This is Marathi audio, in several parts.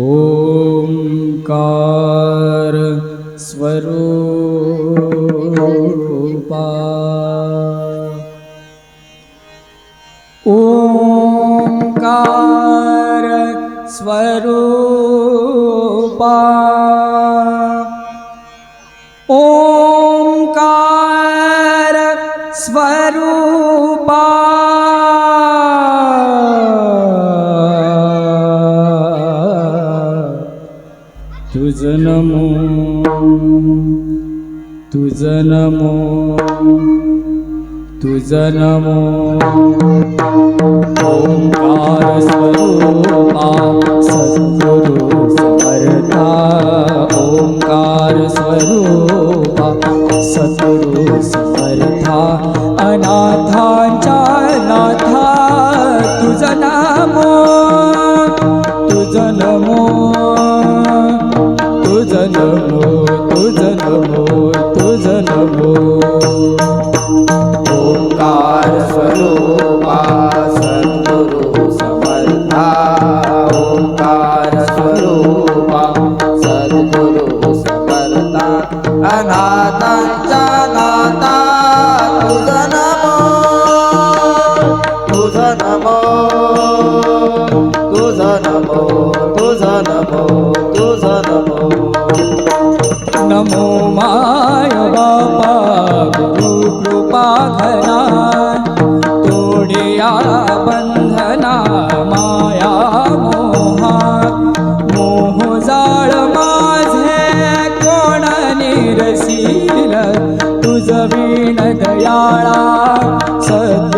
ॐकार स्वरुप। ॐकाररुप ॐकार तुझ नमो तुझ नमो ओंकार स्वरूपा सद्गुरु समर्था। ओंकार स्वरूपा सद्गुरु समर्था। अनाथांच्या तुझ नमो तुझ नमो ओंकार स्वरूपा सद्गुरु समर्था ओंकार स्वरूपा सद्गुरु समर्था अनाथांचा नाथा तुझ नमो तुझ नमो तुझ नमो तुझ नमो तुझ नमो नमो माय बापा गुरु कृपा घना तोडिया बंधना माया मोहा मोह जाळ माझे कोण निरसील तुझ वीण दयाळा सद्गुराया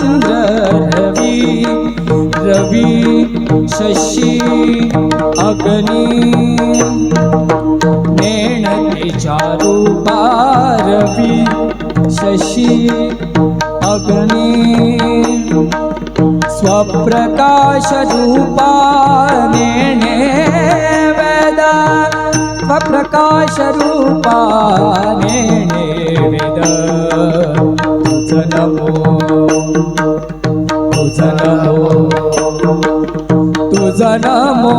चन्द्र रवि रवि शशि अग्नि। नेण रवि शशि अग्नि। स्वप्रकाशरणे वेदा स्वप्रकाशर नमो तुझ नमो तुझ नमो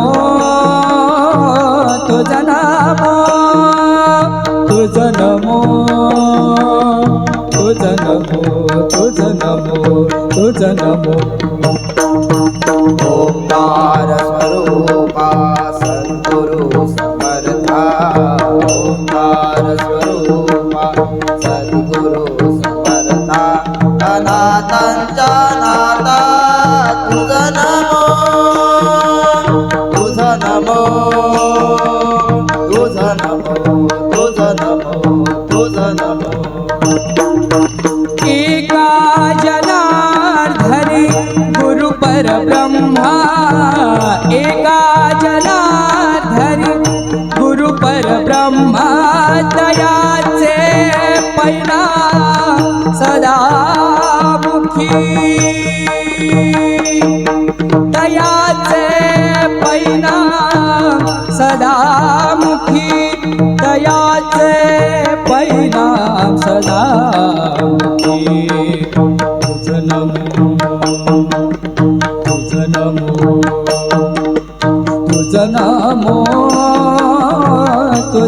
तुझ नमो तुझ नमो तुझ नमो. तुझ नमो तुझ नमो ओंकार एका जनार्धनी गुरु परब्रह्मा एका जनार्धनी गुरु परब्रह्मा दयाचे पैना सदा मुखी।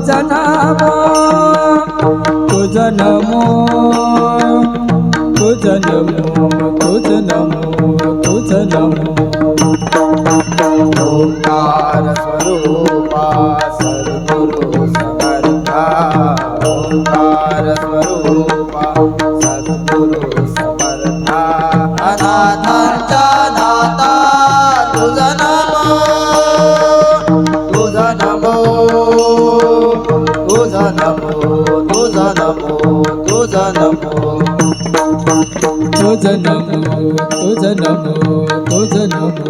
तुझ नमो तुझ नमो तुझ नमो तुझ नमो तुझ नमो तुझ नमो तुझ नमो तुझ नमो तुझ नमो